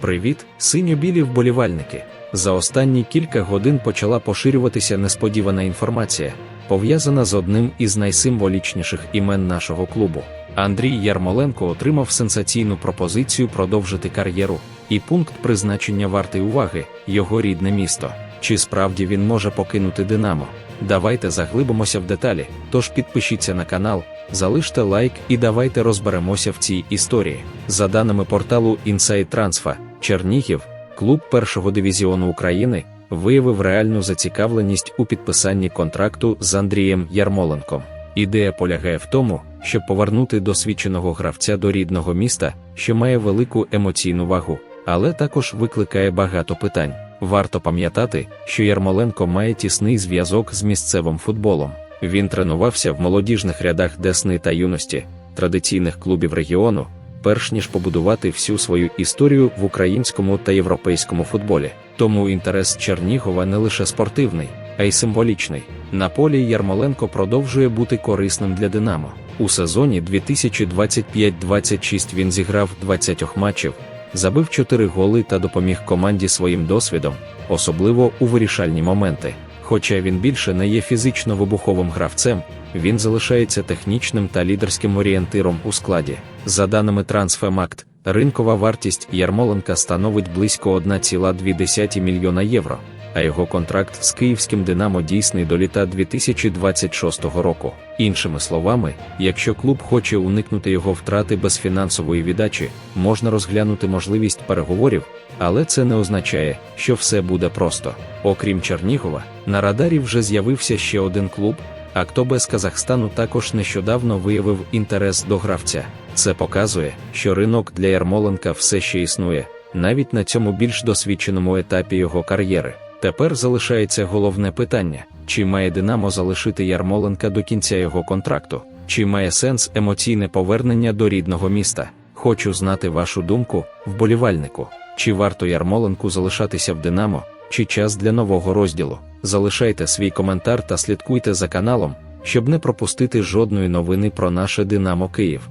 Привіт, синьо-білі вболівальники! За останні кілька годин почала поширюватися несподівана інформація, пов'язана з одним із найсимволічніших імен нашого клубу. Андрій Ярмоленко отримав сенсаційну пропозицію продовжити кар'єру, і пункт призначення вартий уваги його рідне місто. Чи справді він може покинути Динамо? Давайте заглибимося в деталі. Тож підпишіться на канал, залиште лайк і давайте розберемося в цій історії. За даними порталу Inside Transfer, Чернігів, клуб першого дивізіону України, виявив реальну зацікавленість у підписанні контракту з Андрієм Ярмоленком. Ідея полягає в тому, щоб повернути досвідченого гравця до рідного міста, що має велику емоційну вагу, але також викликає багато питань. Варто пам'ятати, що Ярмоленко має тісний зв'язок з місцевим футболом. Він тренувався в молодіжних рядах Десни та юності, традиційних клубів регіону, перш ніж побудувати всю свою історію в українському та європейському футболі. Тому інтерес Чернігова не лише спортивний, а й символічний. На полі Ярмоленко продовжує бути корисним для Динамо. У сезоні 2025-26 він зіграв 20 матчів, забив 4 голи та допоміг команді своїм досвідом, особливо у вирішальні моменти. Хоча він більше не є фізично вибуховим гравцем, він залишається технічним та лідерським орієнтиром у складі. За даними Трансфемакт, ринкова вартість Ярмоленка становить близько 1,2 мільйона євро, а його контракт з київським Динамо дійсний до літа 2026 року. Іншими словами, якщо клуб хоче уникнути його втрати без фінансової віддачі, можна розглянути можливість переговорів, але це не означає, що все буде просто. Окрім Чернігова, на радарі вже з'явився ще один клуб. Актобе з Казахстану також нещодавно виявив інтерес до гравця. Це показує, що ринок для Ярмоленка все ще існує, навіть на цьому більш досвідченому етапі його кар'єри. Тепер залишається головне питання: чи має Динамо залишити Ярмоленка до кінця його контракту, чи має сенс емоційне повернення до рідного міста? Хочу знати вашу думку, вболівальнику. Чи варто Ярмоленку залишатися в Динамо, чи час для нового розділу? Залишайте свій коментар та слідкуйте за каналом, щоб не пропустити жодної новини про наше Динамо Київ.